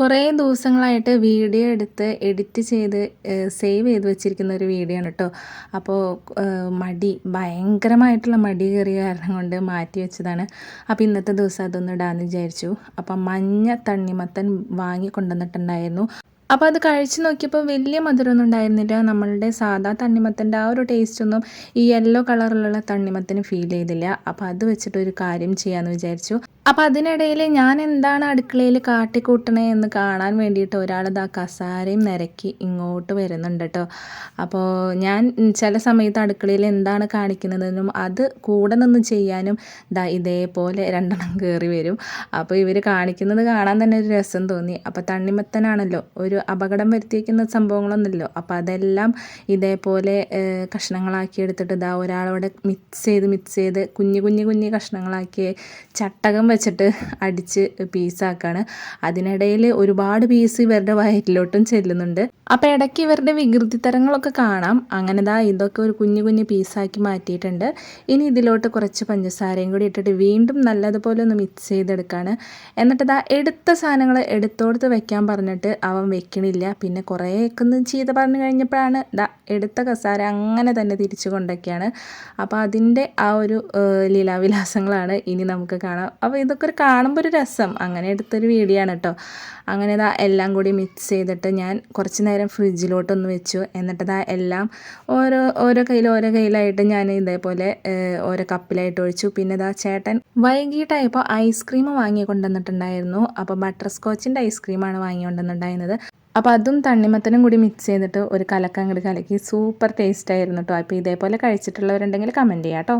കുറേ ദിവസങ്ങളായിട്ട് വീഡിയോ എടുത്ത് എഡിറ്റ് ചെയ്ത് സേവ് ചെയ്ത് വെച്ചിരിക്കുന്ന ഒരു വീഡിയോ ആണ് കേട്ടോ അപ്പോൾ മടി ഭയങ്കരമായിട്ടുള്ള മടി കയറിയ കാരണം കൊണ്ട് മാറ്റി വെച്ചതാണ്. അപ്പോൾ ഇന്നത്തെ ദിവസം അതൊന്ന് ഇടാമെന്ന് വിചാരിച്ചു. അപ്പം മഞ്ഞ തണ്ണിമത്തൻ വാങ്ങി കൊണ്ടുവന്നിട്ടുണ്ടായിരുന്നു. അപ്പോൾ അത് കഴിച്ച് നോക്കിയപ്പോൾ വലിയ മധുരമൊന്നും ഉണ്ടായിരുന്നില്ല. നമ്മളുടെ സാധാ തണ്ണിമത്തന്റെ ആ ഒരു ടേസ്റ്റൊന്നും ഈ യെല്ലോ കളറിലുള്ള തണ്ണിമത്തിന് ഫീൽ ചെയ്തില്ല. അപ്പോൾ അത് വെച്ചിട്ട് ഒരു കാര്യം ചെയ്യാമെന്ന് വിചാരിച്ചു. അപ്പോൾ അതിനിടയിൽ ഞാൻ എന്താണ് അടുക്കളയിൽ കാട്ടിക്കൂട്ടണേ എന്ന് കാണാൻ വേണ്ടിയിട്ട് ഒരാൾ ഇതാ കസാരയും നിരക്കി ഇങ്ങോട്ട് വരുന്നുണ്ട് കേട്ടോ അപ്പോൾ ഞാൻ ചില സമയത്ത് അടുക്കളയിൽ എന്താണ് കാണിക്കുന്നതെന്നും അത് കൂടെ നിന്ന് ചെയ്യാനും ദാ ഇതേപോലെ രണ്ടെണ്ണം കയറി വരും. അപ്പോൾ ഇവർ കാണിക്കുന്നത് കാണാൻ തന്നെ ഒരു രസം തോന്നി. അപ്പോൾ തണ്ണിമത്തനാണല്ലോ ഒരു അപകടം വരുത്തിയിരിക്കുന്ന സംഭവങ്ങളൊന്നുമില്ലല്ലോ. അപ്പോൾ അതെല്ലാം ഇതേപോലെ കഷ്ണങ്ങളാക്കി എടുത്തിട്ട് ഇതാ ഒരാളോടെ മിക്സ് ചെയ്ത് മിക്സ് ചെയ്ത് കുഞ്ഞു കുഞ്ഞു കുഞ്ഞു കഷ്ണങ്ങളാക്കി ചട്ടകം വെച്ചിട്ട് അടിച്ച് പീസാക്കാണ്. അതിനിടയിൽ ഒരുപാട് പീസ് ഇവരുടെ വയറ്റിലോട്ടും ചെല്ലുന്നുണ്ട്. അപ്പോൾ ഇടയ്ക്ക് ഇവരുടെ വികൃതി തരങ്ങളൊക്കെ കാണാം. അങ്ങനെ ദാ ഇതൊക്കെ ഒരു കുഞ്ഞു കുഞ്ഞു പീസാക്കി മാറ്റിയിട്ടുണ്ട്. ഇനി ഇതിലോട്ട് കുറച്ച് പഞ്ചസാരയും കൂടി ഇട്ടിട്ട് വീണ്ടും നല്ലതുപോലെ ഒന്ന് മിക്സ് ചെയ്തെടുക്കുകയാണ് എന്നിട്ട് ദാ എടുത്ത സാധനങ്ങൾ എടുത്തോടുത്ത് വെക്കാൻ പറഞ്ഞിട്ട് അവൻ വെക്കണില്ല. പിന്നെ കുറേയൊക്കെ ഒന്ന് ചെയ്ത് പറഞ്ഞു കഴിഞ്ഞപ്പോഴാണ് ദാ എടുത്ത കസാര അങ്ങനെ തന്നെ തിരിച്ചു കൊണ്ടൊക്കെയാണ്. അപ്പോൾ അതിന്റെ ആ ഒരു ലീലാവിലാസങ്ങളാണ് ഇനി നമുക്ക് കാണാം. അപ്പോൾ ഇതൊക്കെ ഒരു കാണുമ്പോൾ ഒരു രസം. അങ്ങനെ എടുത്തൊരു വീഡിയോ ആണ് കേട്ടോ അങ്ങനെ ഇതാ എല്ലാം കൂടി മിക്സ് ചെയ്തിട്ട് ഞാൻ കുറച്ച് നേരം ഫ്രിഡ്ജിലോട്ടൊന്ന് വെച്ചു. എന്നിട്ട് എല്ലാം ഓരോ ഓരോ കയ്യിൽ ഓരോ കയ്യിലായിട്ട് ഞാൻ ഇതേപോലെ ഓരോ കപ്പിലായിട്ട് ഒഴിച്ചു. പിന്നെ ഇതാ ചേട്ടൻ വൈകിട്ടായപ്പോൾ ഐസ്ക്രീം വാങ്ങി കൊണ്ടുവന്നിട്ടുണ്ടായിരുന്നു. അപ്പോൾ ബട്ടർ സ്കോച്ചിന്റെ ഐസ്ക്രീമാണ് വാങ്ങി കൊണ്ടുവന്നിട്ടുണ്ടായിരുന്നത്. അപ്പോൾ അതും തണ്ണിമത്തനും കൂടി മിക്സ് ചെയ്തിട്ട് ഒരു കലക്കം കൂടി കലക്കി. സൂപ്പർ ടേസ്റ്റ് ആയിരുന്നു കേട്ടോ അപ്പോൾ ഇതേപോലെ കഴിച്ചിട്ടുള്ളവരുണ്ടെങ്കിൽ കമന്റ് ചെയ്യാം കേട്ടോ